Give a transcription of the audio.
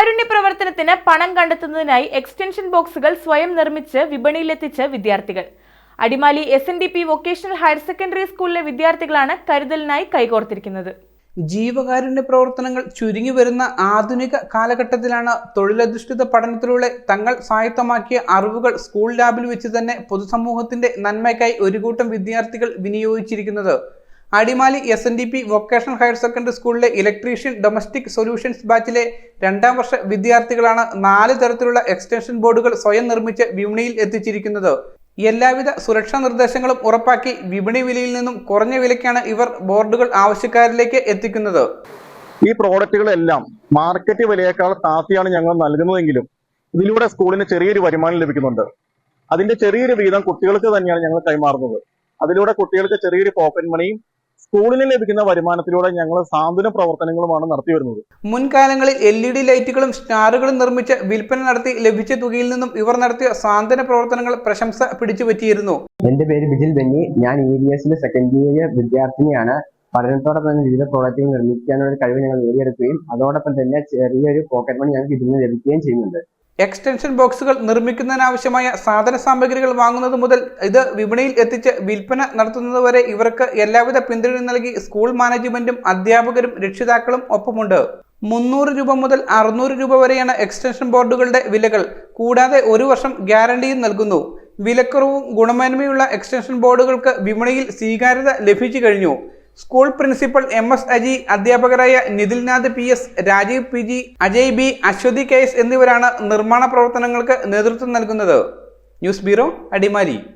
കാരുണ്യ പ്രവർത്തനത്തിന് പണം കണ്ടെത്തുന്നതിനായി എക്സ്റ്റൻഷൻ ബോക്സുകൾ സ്വയം നിർമ്മിച്ച് വിപണിയിലെത്തിച്ച് വിദ്യാർത്ഥികൾ. Adimali S N D P vocational higher secondary സ്കൂളിലെ വിദ്യാർത്ഥികളാണ് കരുതലിനായി കൈകോർത്തിരിക്കുന്നത്. ജീവകാരുണ്യ പ്രവർത്തനങ്ങൾ ചുരുങ്ങി വരുന്ന ആധുനിക കാലഘട്ടത്തിലാണ് തൊഴിലധിഷ്ഠിത പഠനത്തിലൂടെ തങ്ങൾ സ്വായത്തമാക്കിയ അറിവുകൾ സ്കൂൾ ലാബിൽ വെച്ച് തന്നെ പൊതുസമൂഹത്തിന്റെ നന്മയ്ക്കായി ഒരു കൂട്ടം വിദ്യാർത്ഥികൾ വിനിയോഗിച്ചിരിക്കുന്നത്. Adimali S N D P vocational higher secondary സ്കൂളിലെ ഇലക്ട്രീഷ്യൻ ഡൊമസ്റ്റിക് സൊല്യൂഷൻസ് ബാച്ചിലെ രണ്ടാം വർഷ വിദ്യാർത്ഥികളാണ് നാല് തരത്തിലുള്ള എക്സ്റ്റൻഷൻ ബോർഡുകൾ സ്വയം നിർമ്മിച്ച് വിപണിയിൽ എത്തിച്ചിരിക്കുന്നത്. എല്ലാവിധ സുരക്ഷാ നിർദ്ദേശങ്ങളും ഉറപ്പാക്കി വിപണി വിലയിൽ നിന്നും കുറഞ്ഞ വിലയ്ക്കാണ് ഇവർ ബോർഡുകൾ ആവശ്യക്കാരിലേക്ക് എത്തിക്കുന്നത്. ഈ പ്രോഡക്റ്റുകളെല്ലാം മാർക്കറ്റ് വിലയേക്കാൾ താത്തിയാണ് ഞങ്ങൾ നൽകുന്നതെങ്കിലും ഇതിലൂടെ സ്കൂളിന് ചെറിയൊരു വരുമാനം ലഭിക്കുന്നുണ്ട്. അതിന്റെ ചെറിയൊരു വീതം കുട്ടികൾക്ക് തന്നെയാണ് ഞങ്ങൾ കൈമാറുന്നത്. അതിലൂടെ കുട്ടികൾക്ക് ചെറിയൊരു പോക്കറ്റ് മണിയും സ്കൂളിന് ലഭിക്കുന്ന വരുമാനത്തിലൂടെ ഞങ്ങൾ സാന്ത്വന പ്രവർത്തനങ്ങളുമാണ് നടത്തി വരുന്നത്. മുൻകാലങ്ങളിൽ എൽ ഇ ഡി ലൈറ്റുകളും സ്റ്റാറുകളും നിർമ്മിച്ച് വിൽപ്പന നടത്തി ലഭിച്ച തുകയിൽ നിന്നും ഇവർ നടത്തിയ സാന്ത്വന പ്രവർത്തനങ്ങൾ പ്രശംസ പിടിച്ചുപറ്റിയിരുന്നു എന്റെ പേര് ബിജിൽ ബെന്നി. ഞാൻ ഇ ഡി എസിലെ സെക്കൻഡ് ഇയർ വിദ്യാർത്ഥിനിയാണ്. പഠനത്തോടെ തന്നെ വിവിധ പ്രോഡക്റ്റുകൾ നിർമ്മിക്കാനുള്ള കഴിവ് ഞങ്ങൾ നേടിയെടുക്കുകയും അതോടൊപ്പം തന്നെ ചെറിയൊരു പോക്കറ്റ് മണി ഞങ്ങൾക്ക് ഇതിൽ നിന്ന് ലഭിക്കുകയും ചെയ്യുന്നുണ്ട്. എക്സ്റ്റൻഷൻ ബോക്സുകൾ നിർമ്മിക്കുന്നതിനാവശ്യമായ സാധന സാമഗ്രികൾ വാങ്ങുന്നത് മുതൽ ഇത് വിപണിയിൽ എത്തിച്ച് വിൽപ്പന നടത്തുന്നതുവരെ ഇവർക്ക് എല്ലാവിധ പിന്തുണയും നൽകി സ്കൂൾ മാനേജ്മെന്റും അധ്യാപകരും രക്ഷിതാക്കളും ഒപ്പമുണ്ട്. മുന്നൂറ് രൂപ മുതൽ അറുന്നൂറ് രൂപ വരെയാണ് എക്സ്റ്റൻഷൻ ബോർഡുകളുടെ വിലകൾ. കൂടാതെ ഒരു വർഷം ഗ്യാരണ്ടിയും നൽകുന്നു. വിലക്കുറവും ഗുണമേന്മയുള്ള എക്സ്റ്റൻഷൻ ബോർഡുകൾക്ക് വിപണിയിൽ സ്വീകാര്യത ലഭിച്ചു കഴിഞ്ഞു. School principal M S Aji അധ്യാപകരായ Nithilnath P S Rajeev P G Ajay B Aswathi K S എന്നിവരാണ് നിർമ്മാണ പ്രവർത്തനങ്ങൾക്ക് നേതൃത്വം നൽകുന്നത്. News bureau Adimali.